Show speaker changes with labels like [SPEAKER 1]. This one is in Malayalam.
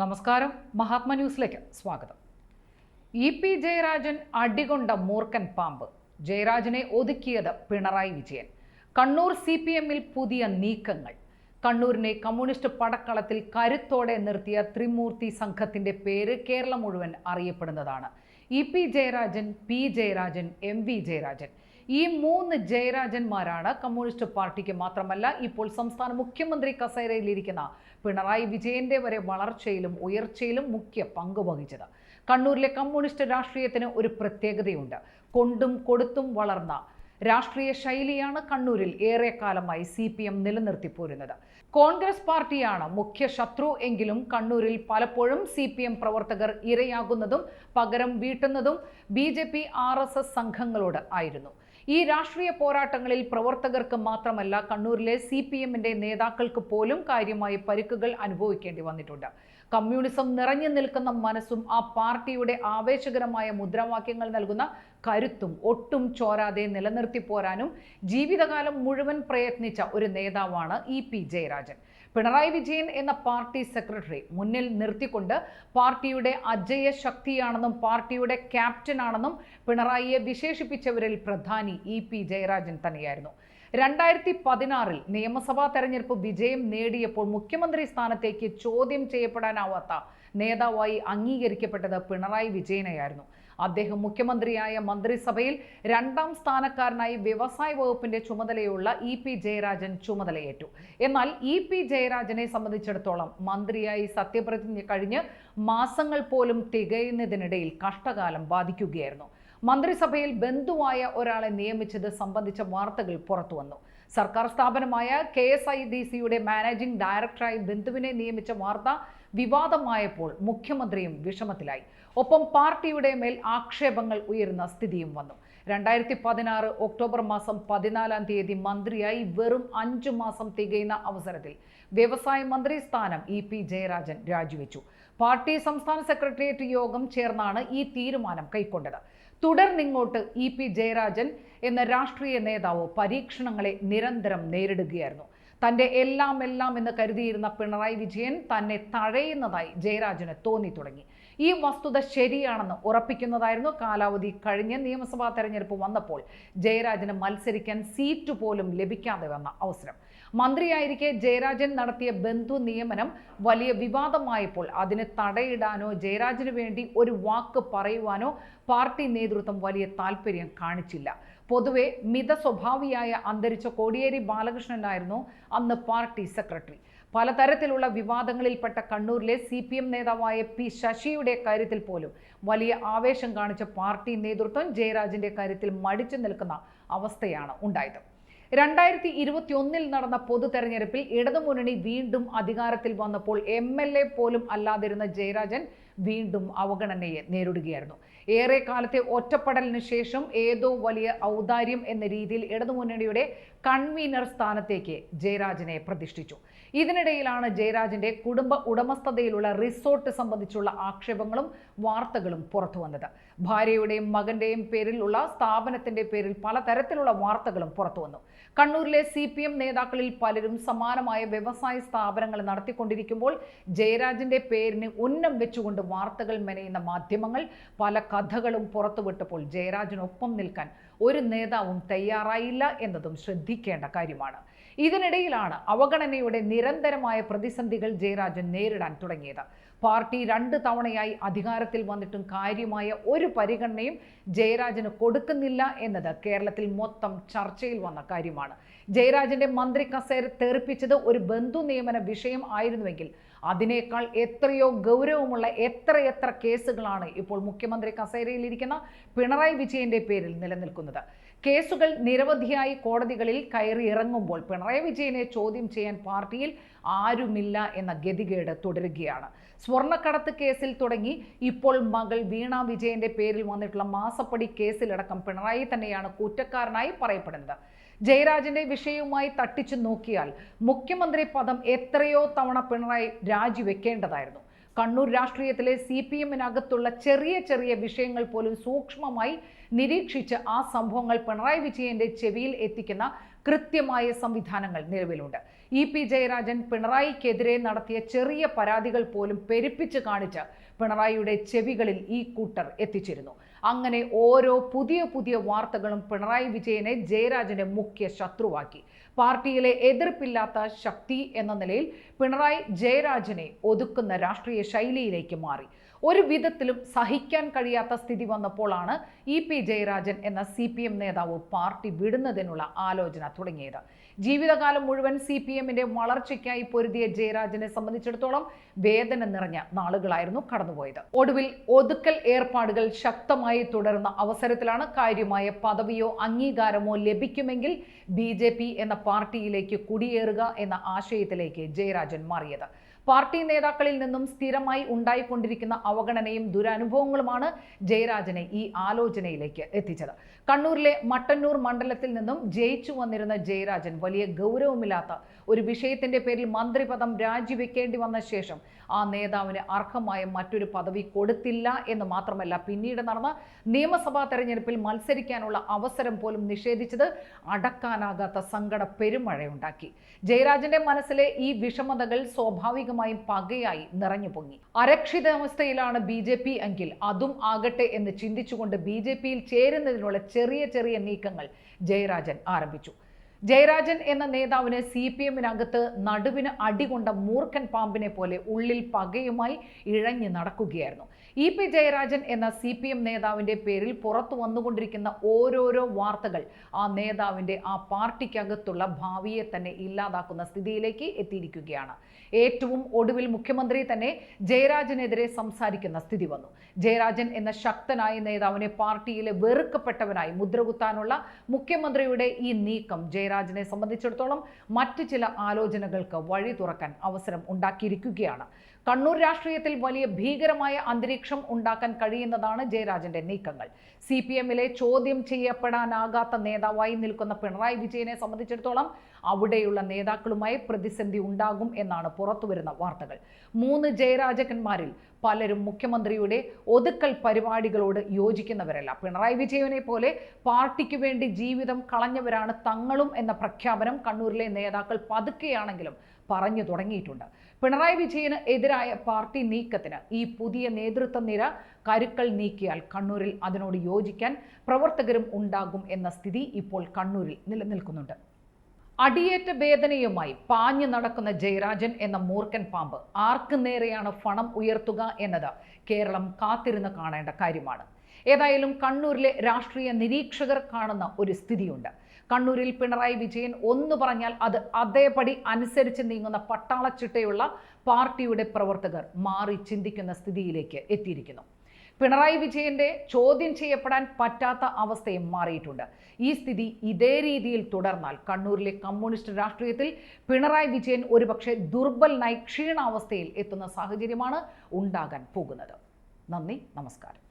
[SPEAKER 1] നമസ്കാരം. മഹാത്മ ന്യൂസിലേക്ക് സ്വാഗതം. ഇ പി ജയരാജൻ അടികൊണ്ട മൂർഖൻ പാമ്പ്. ജയരാജനെ ഒതുക്കിയത് പിണറായി വിജയൻ. കണ്ണൂർ സി പി എമ്മിൽ പുതിയ നീക്കങ്ങൾ. കണ്ണൂരിനെ കമ്മ്യൂണിസ്റ്റ് പടക്കളത്തിൽ കരുത്തോടെ നിർത്തിയ ത്രിമൂർത്തി സംഘത്തിന്റെ പേര് കേരളം മുഴുവൻ അറിയപ്പെടുന്നതാണ്. E P Jayarajan P Jayarajan M V Jayarajan. ഈ മൂന്ന് ജയരാജന്മാരാണ് കമ്മ്യൂണിസ്റ്റ് പാർട്ടിക്ക് മാത്രമല്ല ഇപ്പോൾ സംസ്ഥാന മുഖ്യമന്ത്രി കസേരയിലിരിക്കുന്ന പിണറായി വിജയന്റെ വരെ വളർച്ചയിലും ഉയർച്ചയിലും മുഖ്യ പങ്ക് വഹിച്ചത്. കണ്ണൂരിലെ കമ്മ്യൂണിസ്റ്റ് രാഷ്ട്രീയത്തിന് ഒരു പ്രത്യേകതയുണ്ട്. കൊണ്ടും കൊടുത്തും വളർന്ന രാഷ്ട്രീയ ശൈലിയാണ് കണ്ണൂരിൽ ഏറെക്കാലമായി സി പി എം നിലനിർത്തിപ്പോരുന്നത് കോൺഗ്രസ് പാർട്ടിയാണ് മുഖ്യ ശത്രു എങ്കിലും കണ്ണൂരിൽ പലപ്പോഴും സി പി എം പ്രവർത്തകർ ഇരയാകുന്നതും പകരം വീട്ടുന്നതും B J P R S S സംഘങ്ങളോട് ആയിരുന്നു. ഈ രാഷ്ട്രീയ പോരാട്ടങ്ങളിൽ പ്രവർത്തകർക്ക് മാത്രമല്ല കണ്ണൂരിലെ സി പി എമ്മിന്റെ നേതാക്കൾക്ക് പോലും കാര്യമായ പരിക്കുകൾ അനുഭവിക്കേണ്ടി വന്നിട്ടുണ്ട്. കമ്മ്യൂണിസം നിറഞ്ഞു നിൽക്കുന്ന മനസ്സും ആ പാർട്ടിയുടെ ആവേശകരമായ മുദ്രാവാക്യങ്ങൾ നൽകുന്ന കരുത്തും ഒട്ടും ചോരാതെ നിലനിർത്തി പോരാനും ജീവിതകാലം മുഴുവൻ പ്രയത്നിച്ച ഒരു നേതാവാണ് ഇ പി ജയരാജൻ. പിണറായി വിജയൻ എന്ന പാർട്ടി സെക്രട്ടറി മുന്നിൽ നിർത്തിക്കൊണ്ട് പാർട്ടിയുടെ അജയ ശക്തിയാണെന്നും പാർട്ടിയുടെ ക്യാപ്റ്റനാണെന്നും പിണറായിയെ വിശേഷിപ്പിച്ചവരിൽ പ്രധാനി ഇ പി ജയരാജൻ തന്നെയായിരുന്നു. രണ്ടായിരത്തി പതിനാറിൽ നിയമസഭാ തെരഞ്ഞെടുപ്പ് വിജയം നേടിയപ്പോൾ മുഖ്യമന്ത്രി സ്ഥാനത്തേക്ക് ചോദ്യം ചെയ്യപ്പെടാനാവാത്ത നേതാവായി അംഗീകരിക്കപ്പെട്ടത് പിണറായി വിജയനെയായിരുന്നു. അദ്ദേഹം മുഖ്യമന്ത്രിയായ മന്ത്രിസഭയിൽ രണ്ടാം സ്ഥാനക്കാരനായി വ്യവസായ വകുപ്പിന്റെ ചുമതലയുള്ള ഇ പി ജയരാജൻ ചുമതലയേറ്റു. എന്നാൽ ഇ പി ജയരാജനെ സംബന്ധിച്ചിടത്തോളം മന്ത്രിയായി സത്യപ്രതിജ്ഞ കഴിഞ്ഞ് മാസങ്ങൾ പോലും തികയുന്നതിനിടയിൽ കഷ്ടകാലം ബാധിക്കുകയായിരുന്നു. മന്ത്രിസഭയിൽ ബന്ധുവായ ഒരാളെ നിയമിച്ചത് സംബന്ധിച്ച വാർത്തകൾ പുറത്തുവന്നു. സർക്കാർ സ്ഥാപനമായ കെ എസ് ഐ ഡി സിയുടെ മാനേജിംഗ് ഡയറക്ടറായി ബന്ധുവിനെ നിയമിച്ച വാർത്ത വിവാദമായപ്പോൾ മുഖ്യമന്ത്രിയും വിഷമത്തിലായി. ഒപ്പം പാർട്ടിയുടെ മേൽ ആക്ഷേപങ്ങൾ ഉയരുന്ന സ്ഥിതിയും വന്നു. രണ്ടായിരത്തി പതിനാറ് ഒക്ടോബർ മാസം പതിനാലാം തീയതി മന്ത്രിയായി വെറും അഞ്ചു മാസം തികയുന്ന അവസരത്തിൽ വ്യവസായ മന്ത്രി സ്ഥാനം ഇ പി ജയരാജൻ രാജിവെച്ചു. പാർട്ടി സംസ്ഥാന സെക്രട്ടേറിയറ്റ് യോഗം ചേർന്നാണ് ഈ തീരുമാനം കൈക്കൊണ്ടത്. തുടർന്നിങ്ങോട്ട് ഇ പി ജയരാജൻ എന്ന രാഷ്ട്രീയ നേതാവ് പരീക്ഷണങ്ങളെ നിരന്തരം നേരിടുകയായിരുന്നു. തന്റെ എല്ലാം എല്ലാം എന്ന് കരുതിയിരുന്ന പിണറായി വിജയൻ തന്നെ തഴയുന്നതായി ജയരാജന് തോന്നി തുടങ്ങി. ഈ വസ്തുത ശരിയാണെന്ന് ഉറപ്പിക്കുന്നതായിരുന്നു കാലാവധി കഴിഞ്ഞ് നിയമസഭാ തെരഞ്ഞെടുപ്പ് വന്നപ്പോൾ ജയരാജന് മത്സരിക്കാൻ സീറ്റ് പോലും ലഭിക്കാതെ വന്ന അവസരം. മന്ത്രിയായിരിക്കെ ജയരാജൻ നടത്തിയ ബന്ധു നിയമനം വലിയ വിവാദമായപ്പോൾ അതിന് തടയിടാനോ ജയരാജന് വേണ്ടി ഒരു വാക്ക് പറയുവാനോ പാർട്ടി നേതൃത്വം വലിയ താല്പര്യം കാണിച്ചില്ല. പൊതുവെ മിത സ്വഭാവിയായ അന്തരിച്ച കോടിയേരി ബാലകൃഷ്ണനായിരുന്നു അന്ന് പാർട്ടി സെക്രട്ടറി. പലതരത്തിലുള്ള വിവാദങ്ങളിൽപ്പെട്ട കണ്ണൂരിലെ സി പി എം നേതാവായ പി ശശിയുടെ കാര്യത്തിൽ പോലും വലിയ ആവേശം കാണിച്ച പാർട്ടി നേതൃത്വം ജയരാജന്റെ കാര്യത്തിൽ മടിച്ചു നിൽക്കുന്ന അവസ്ഥയാണ് ഉണ്ടായത്. രണ്ടായിരത്തി ഇരുപത്തി ഒന്നിൽ നടന്ന പൊതു തെരഞ്ഞെടുപ്പിൽ ഇടതുമുന്നണി വീണ്ടും അധികാരത്തിൽ വന്നപ്പോൾ എം എൽ എ പോലും അല്ലാതിരുന്ന ജയരാജൻ വീണ്ടും അവഗണനയെ നേരിടുകയായിരുന്നു. ഏറെ കാലത്തെ ഒറ്റപ്പെടലിന് ശേഷം ഏതോ വലിയ ഔദാര്യം എന്ന രീതിയിൽ ഇടതുമുന്നണിയുടെ കൺവീനർ സ്ഥാനത്തേക്ക് ജയരാജനെ പ്രതിഷ്ഠിച്ചു. ഇതിനിടയിലാണ് ജയരാജന്റെ കുടുംബ ഉടമസ്ഥതയിലുള്ള റിസോർട്ട് സംബന്ധിച്ചുള്ള ആക്ഷേപങ്ങളും വാർത്തകളും പുറത്തു വന്നത്. ഭാര്യയുടെയും മകന്റെയും പേരിലുള്ള സ്ഥാപനത്തിന്റെ പേരിൽ പലതരത്തിലുള്ള വാർത്തകളും പുറത്തു വന്നു. കണ്ണൂരിലെ സി പി എം നേതാക്കളിൽ പലരും സമാനമായ വ്യവസായ സ്ഥാപനങ്ങൾ നടത്തിക്കൊണ്ടിരിക്കുമ്പോൾ ജയരാജന്റെ പേരിന് ഉന്നം വെച്ചുകൊണ്ട് വാർത്തകൾ മെനയുന്ന മാധ്യമങ്ങൾ പല കഥകളും പുറത്തുവിട്ടപ്പോൾ ജയരാജനൊപ്പം നിൽക്കാൻ ഒരു നേതാവും തയ്യാറായില്ല എന്നതും ശ്രദ്ധിക്കേണ്ട കാര്യമാണ്. ഇതിനിടയിലാണ് അവഗണനയുടെ നിരന്തരമായ പ്രതിസന്ധികൾ ജയരാജൻ നേരിടാൻ തുടങ്ങിയത്. പാർട്ടി രണ്ട് തവണയായി അധികാരത്തിൽ വന്നിട്ടും കാര്യമായ ഒരു പരിഗണനയും ജയരാജന് കൊടുക്കുന്നില്ല എന്നത് കേരളത്തിൽ മൊത്തം ചർച്ചയിൽ വന്ന കാര്യമാണ്. ജയരാജന്റെ മന്ത്രി കസേര തെറിപ്പിച്ചത് ഒരു ബന്ധു നിയമന വിഷയം ആയിരുന്നുവെങ്കിൽ അതിനേക്കാൾ എത്രയോ ഗൗരവമുള്ള എത്രയെത്ര കേസുകളാണ് ഇപ്പോൾ മുഖ്യമന്ത്രി കസേരയിലിരിക്കുന്ന പിണറായി വിജയന്റെ പേരിൽ നിലനിൽക്കുന്നത്. കേസുകൾ നിരവധിയായി കോടതികളിൽ കയറി ഇറങ്ങുമ്പോൾ പിണറായി വിജയനെ ചോദ്യം ചെയ്യാൻ പാർട്ടിയിൽ ആരുമില്ല എന്ന ഗതികേട് തുടരുകയാണ്. സ്വർണക്കടത്ത് കേസിൽ തുടങ്ങി ഇപ്പോൾ മകൾ വീണ വിജയന്റെ പേരിൽ വന്നിട്ടുള്ള മാസപ്പടി കേസിലടക്കം പിണറായി തന്നെയാണ് കുറ്റക്കാരനായി പറയപ്പെടുന്നത്. ജയരാജന്റെ വിഷയവുമായി തട്ടിച്ചു നോക്കിയാൽ മുഖ്യമന്ത്രി പദം എത്രയോ തവണ പിണറായി രാജിവെക്കേണ്ടതായിരുന്നു. കണ്ണൂർ രാഷ്ട്രീയത്തിലെ സി പി എമ്മിനകത്തുള്ള ചെറിയ ചെറിയ വിഷയങ്ങൾ പോലും സൂക്ഷ്മമായി നിരീക്ഷിച്ച് ആ സംഭവങ്ങൾ പിണറായി വിജയന്റെ ചെവിയിൽ എത്തിക്കുന്ന കൃത്യമായ സംവിധാനങ്ങൾ നിലവിലുണ്ട്. ഇ പി ജയരാജൻ പിണറായിക്കെതിരെ നടത്തിയ ചെറിയ പരാതികൾ പോലും പെരുപ്പിച്ച് കാണിച്ച് പിണറായിയുടെ ചെവികളിൽ ഈ കൂട്ടർ എത്തിച്ചിരുന്നു. അങ്ങനെ ഓരോ പുതിയ പുതിയ വാർത്തകളും പിണറായി വിജയനെ ജയരാജന്റെ മുഖ്യ ശത്രുവാക്കി. പാർട്ടിയിലെ എതിർപ്പില്ലാത്ത ശക്തി എന്ന നിലയിൽ പിണറായി ജയരാജനെ ഒതുക്കുന്ന രാഷ്ട്രീയ ശൈലിയിലേക്ക് മാറി. ഒരു വിധത്തിലും സഹിക്കാൻ കഴിയാത്ത സ്ഥിതി വന്നപ്പോഴാണ് ഇ പി ജയരാജൻ എന്ന സി പി എം നേതാവ് പാർട്ടി വിടുന്നതിനുള്ള ആലോചന തുടങ്ങിയത്. ജീവിതകാലം മുഴുവൻ സി പി എമ്മിന്റെ വളർച്ചയ്ക്കായി പൊരുതിയ ജയരാജനെ സംബന്ധിച്ചിടത്തോളം വേദന നിറഞ്ഞ നാളുകളായിരുന്നു കടന്നുപോയത്. ഒടുവിൽ ഒതുക്കൽ ഏർപ്പാടുകൾ ശക്തമായി തുടരുന്ന അവസരത്തിലാണ് കാര്യമായ പദവിയോ അംഗീകാരമോ ലഭിക്കുമെങ്കിൽ ബി എന്ന പാർട്ടിയിലേക്ക് കുടിയേറുക എന്ന ആശയത്തിലേക്ക് ജയരാജൻ മാറിയത്. പാർട്ടി നേതാക്കളിൽ നിന്നും സ്ഥിരമായി ഉണ്ടായിക്കൊണ്ടിരിക്കുന്ന അവഗണനയും ദുരനുഭവങ്ങളുമാണ് ജയരാജനെ ഈ ആലോചനയിലേക്ക് എത്തിച്ചത്. കണ്ണൂരിലെ മട്ടന്നൂർ മണ്ഡലത്തിൽ നിന്നും ജയിച്ചു വന്നിരുന്ന ജയരാജൻ വലിയ ഗൗരവമില്ലാത്ത ഒരു വിഷയത്തിന്റെ പേരിൽ മന്ത്രിപദം രാജിവെക്കേണ്ടി വന്ന ശേഷം ആ നേതാവിന് അർഹമായ മറ്റൊരു പദവി കൊടുത്തില്ല എന്ന് മാത്രമല്ല പിന്നീട് നടന്ന നിയമസഭാ തെരഞ്ഞെടുപ്പിൽ മത്സരിക്കാനുള്ള അവസരം പോലും നിഷേധിച്ചത് അടക്കാനാകാത്ത സങ്കട പെരുമഴയുണ്ടാക്കി. ജയരാജന്റെ മനസ്സിലെ ഈ വിഷമതകൾ സ്വാഭാവികമായും പകയായി നിറഞ്ഞു പൊങ്ങി. അരക്ഷിതാവസ്ഥയിലാണ് ബി ജെ പി എങ്കിൽ അതും ആകട്ടെ എന്ന് ചിന്തിച്ചുകൊണ്ട് ബി ജെ പിയിൽ ചേരുന്നതിനുള്ള ചെറിയ ചെറിയ നീക്കങ്ങൾ ജയരാജൻ ആരംഭിച്ചു. ജയരാജൻ എന്ന നേതാവിന് സി പി എമ്മിനകത്ത് നടുവിന് അടികൊണ്ട മൂർഖൻ പാമ്പിനെ പോലെ ഉള്ളിൽ പകയുമായി ഇഴഞ്ഞു നടക്കുകയായിരുന്നു. ഇ പി ജയരാജൻ എന്ന സി പി എം നേതാവിന്റെ പേരിൽ പുറത്തു വന്നുകൊണ്ടിരിക്കുന്ന ഓരോരോ വാർത്തകൾ ആ നേതാവിന്റെ ആ പാർട്ടിക്കകത്തുള്ള ഭാവിയെ തന്നെ ഇല്ലാതാക്കുന്ന സ്ഥിതിയിലേക്ക് എത്തിയിരിക്കുകയാണ്. ഏറ്റവും ഒടുവിൽ മുഖ്യമന്ത്രി തന്നെ ജയരാജനെതിരെ സംസാരിക്കുന്ന സ്ഥിതി വന്നു. ജയരാജൻ എന്ന ശക്തനായ നേതാവിനെ പാർട്ടിയിലെ വെറുക്കപ്പെട്ടവനായി മുദ്രകുത്താനുള്ള മുഖ്യമന്ത്രിയുടെ ഈ നീക്കം ജയരാജനെ സംബന്ധിച്ചിടത്തോളം മറ്റ് ചില ആലോചനകൾക്ക് വഴി തുറക്കാൻ അവസരം ഉണ്ടാക്കിയിരിക്കുകയാണ്. കണ്ണൂർ രാഷ്ട്രീയത്തിൽ വലിയ ഭീകരമായ അന്തരീക്ഷം ഉണ്ടാക്കാൻ കഴിയുന്നതാണ് ജയരാജന്റെ നീക്കങ്ങൾ. സി പി എമ്മിലെ ചോദ്യം ചെയ്യപ്പെടാനാകാത്ത നേതാവായി നിൽക്കുന്ന പിണറായി വിജയനെ സംബന്ധിച്ചിടത്തോളം അവിടെയുള്ള നേതാക്കളുമായി പ്രതിസന്ധി ഉണ്ടാകും എന്നാണ് പുറത്തുവരുന്ന വാർത്തകൾ. മൂന്ന് ജയരാജകന്മാരിൽ പലരും മുഖ്യമന്ത്രിയുടെ ഒതുക്കൽ പരിപാടികളോട് യോജിക്കുന്നവരല്ല. പിണറായി വിജയനെ പോലെ പാർട്ടിക്ക് വേണ്ടി ജീവിതം കളഞ്ഞവരാണ് തങ്ങളും എന്ന പ്രഖ്യാപനം കണ്ണൂരിലെ നേതാക്കൾ പതുക്കെയാണെങ്കിലും പറഞ്ഞു തുടങ്ങിയിട്ടുണ്ട്. പിണറായി വിജയന് എതിരായ പാർട്ടി നീക്കത്തിന് ഈ പുതിയ നേതൃത്വ നിര കരുക്കൾ നീക്കിയാൽ കണ്ണൂരിൽ അതിനോട് യോജിക്കാൻ പ്രവർത്തകരും ഉണ്ടാകും എന്ന സ്ഥിതി ഇപ്പോൾ കണ്ണൂരിൽ നിലനിൽക്കുന്നുണ്ട്. അടിയേറ്റ വേദനയുമായി പാഞ്ഞു നടക്കുന്ന ജയരാജൻ എന്ന മൂർഖൻ പാമ്പ് ആർക്ക് നേരെയാണ് ഫണം ഉയർത്തുക എന്നത് കേരളം കാത്തിരുന്ന് കാണേണ്ട കാര്യമാണ്. ഏതായാലും കണ്ണൂരിലെ രാഷ്ട്രീയ നിരീക്ഷകർ കാണുന്ന ഒരു സ്ഥിതിയുണ്ട്. കണ്ണൂരിൽ പിണറായി വിജയൻ ഒന്ന് പറഞ്ഞാൽ അത് അതേപടി അനുസരിച്ച് നീങ്ങുന്ന പട്ടാളച്ചിട്ടയുള്ള പാർട്ടിയുടെ പ്രവർത്തകർ മാറി ചിന്തിക്കുന്ന സ്ഥിതിയിലേക്ക് എത്തിയിരിക്കുന്നു. പിണറായി വിജയന്റെ ചോദ്യം ചെയ്യപ്പെടാൻ പറ്റാത്ത അവസ്ഥയും മാറിയിട്ടുണ്ട്. ഈ സ്ഥിതി ഇതേ രീതിയിൽ തുടർന്നാൽ കണ്ണൂരിലെ കമ്മ്യൂണിസ്റ്റ് രാഷ്ട്രീയത്തിൽ പിണറായി വിജയൻ ഒരുപക്ഷെ ദുർബലനായി ക്ഷീണാവസ്ഥയിൽ എത്തുന്ന സാഹചര്യമാണ് ഉണ്ടാകാൻ പോകുന്നത്. നന്ദി നമസ്കാരം.